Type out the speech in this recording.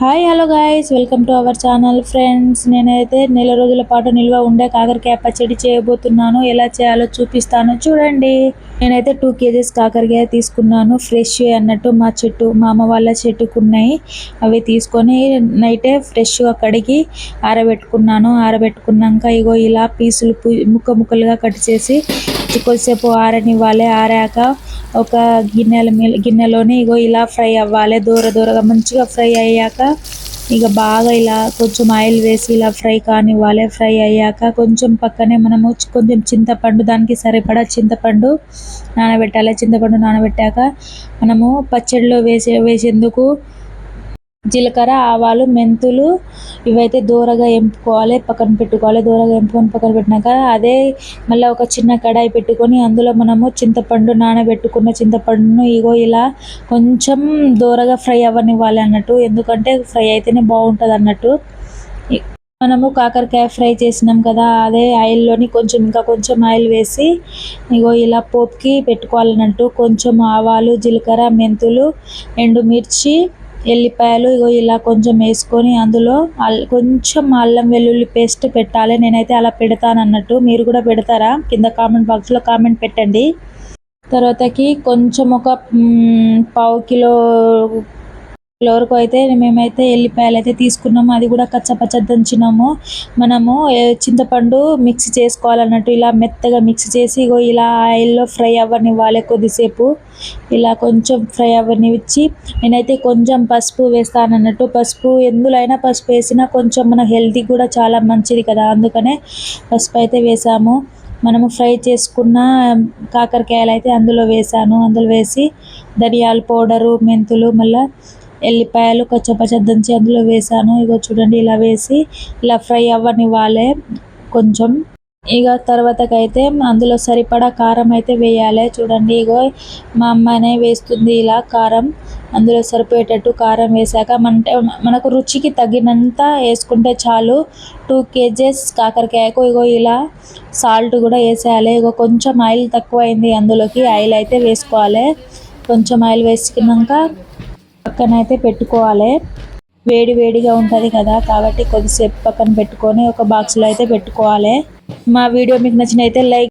Hi hello guys welcome to our channel friends నేనైతే నెల రోజుల పాటు నిల్వ ఉండే కాకరకాయ పచ్చడి చేయబోతున్నాను. ఎలా చేయాలో చూపిస్తాను. చూడండి. నేనైతే టూ కేజీస్ కాకరకాయ తీసుకున్నాను. ఫ్రెష్ అన్నట్టు మా చెట్టు మా అమ్మ వాళ్ళ చెట్టుకున్నాయి. అవి తీసుకొని నైటే ఫ్రెష్గా కడిగి ఆరబెట్టుకున్నాను. ఆరబెట్టుకున్నాక ఇగో ఇలా పీసులు ముక్క ముక్కలుగా కట్ చేసి కొద్దిసేపు ఆరనివ్వాలి. ఆరాక ఒక గిన్నెల మీద ఇగో ఇలా ఫ్రై అవ్వాలి. దూర దూరగా మంచిగా ఫ్రై అయ్యాక ఇక బాగా ఇలా కొంచెం ఆయిల్ వేసి ఇలా ఫ్రై కానివ్వాలి. ఫ్రై అయ్యాక కొంచెం పక్కనే మనము కొంచెం చింతపండు దానికి సరిపడా చింతపండు నానబెట్టాలి. చింతపండు నానబెట్టాక మనము పచ్చడిలో వేసే వేసేందుకు జీలకర్ర ఆవాలు మెంతులు ఇవైతే దూరగా ఎంపుకోవాలి పక్కన పెట్టుకోవాలి. దూరగా ఎంపుకొని పక్కన పెట్టినాక అదే మళ్ళీ ఒక చిన్న కడాయి పెట్టుకొని అందులో మనము చింతపండు నానబెట్టుకున్న చింతపండును ఇగో ఇలా కొంచెం దూరగా ఫ్రై అవ్వనివ్వాలి అన్నట్టు. ఎందుకంటే ఫ్రై అయితేనే బాగుంటుంది అన్నట్టు. మనము కాకరకాయ ఫ్రై చేసినాం కదా అదే ఆయిల్లోని కొంచెం ఇంకా కొంచెం ఆయిల్ వేసి ఇగో ఇలా పోపుకి పెట్టుకోవాలన్నట్టు. కొంచెం ఆవాలు జీలకర్ర మెంతులు ఎండుమిర్చి ఎల్లిపాయలు ఇగో ఇలా కొంచెం వేసుకొని అందులో అల్ కొంచెం అల్లం వెల్లుల్లి పేస్ట్ పెట్టాలి. నేనైతే అలా పెడతాను అన్నట్టు మీరు కూడా పెడతారా? కింద కామెంట్ బాక్స్లో కామెంట్ పెట్టండి. తర్వాతకి కొంచెం ఒక పావు కిలో ఫ్లోర్కు వరకు అయితే మేమైతే ఎల్లిపాయలు అయితే తీసుకున్నాము. అది కూడా కచ్చపచ్చ దంచినాము. మనము చింతపండు మిక్స్ చేసుకోవాలన్నట్టు ఇలా మెత్తగా మిక్స్ చేసి ఇగో ఇలా ఆయిల్లో ఫ్రై అవ్వనివ్వాలి కొద్దిసేపు. ఇలా కొంచెం ఫ్రై అవ్వనిచ్చి నేనైతే కొంచెం పసుపు వేస్తాను అన్నట్టు పసుపు ఎందులో అయినా పసుపు వేసినా కొంచెం మన హెల్తీ కూడా చాలా మంచిది కదా. అందుకనే పసుపు అయితే వేసాము. మనము ఫ్రై చేసుకున్న కాకరకాయలు అయితే అందులో వేసాను. అందులో వేసి ధనియాల పౌడరు మెంతులు మళ్ళీ ఎల్లిపాయలు కచ్చపచ్చ దంచి అందులో వేసాను ఇగో చూడండి ఇలా వేసి ఇలా ఫ్రై అవ్వనివ్వాలి కొంచెం. ఇక తర్వాతకైతే అందులో సరిపడా కారం అయితే వేయాలి. చూడండి ఇగో మా అమ్మనే వేస్తుంది ఇలా కారం. అందులో సరిపోయేటట్టు కారం వేసాక అంటే మనకు రుచికి తగినంత వేసుకుంటే చాలు. టూ కేజెస్ కాకరకాయకు ఇగో ఇలా సాల్ట్ కూడా వేసేయాలి. ఇగో కొంచెం ఆయిల్ తక్కువ అయింది అందులోకి. ఆయిల్ అయితే వేసుకోవాలి. కొంచెం ఆయిల్ వేసుకున్నాక పక్కన అయితే పెట్టుకోవాలి. వేడి వేడిగా ఉంటుంది కదా కాబట్టి కొద్దిసేపు పక్కన పెట్టుకొని ఒక బాక్స్లో అయితే పెట్టుకోవాలి. మా వీడియో మీకు నచ్చినైతే లైక్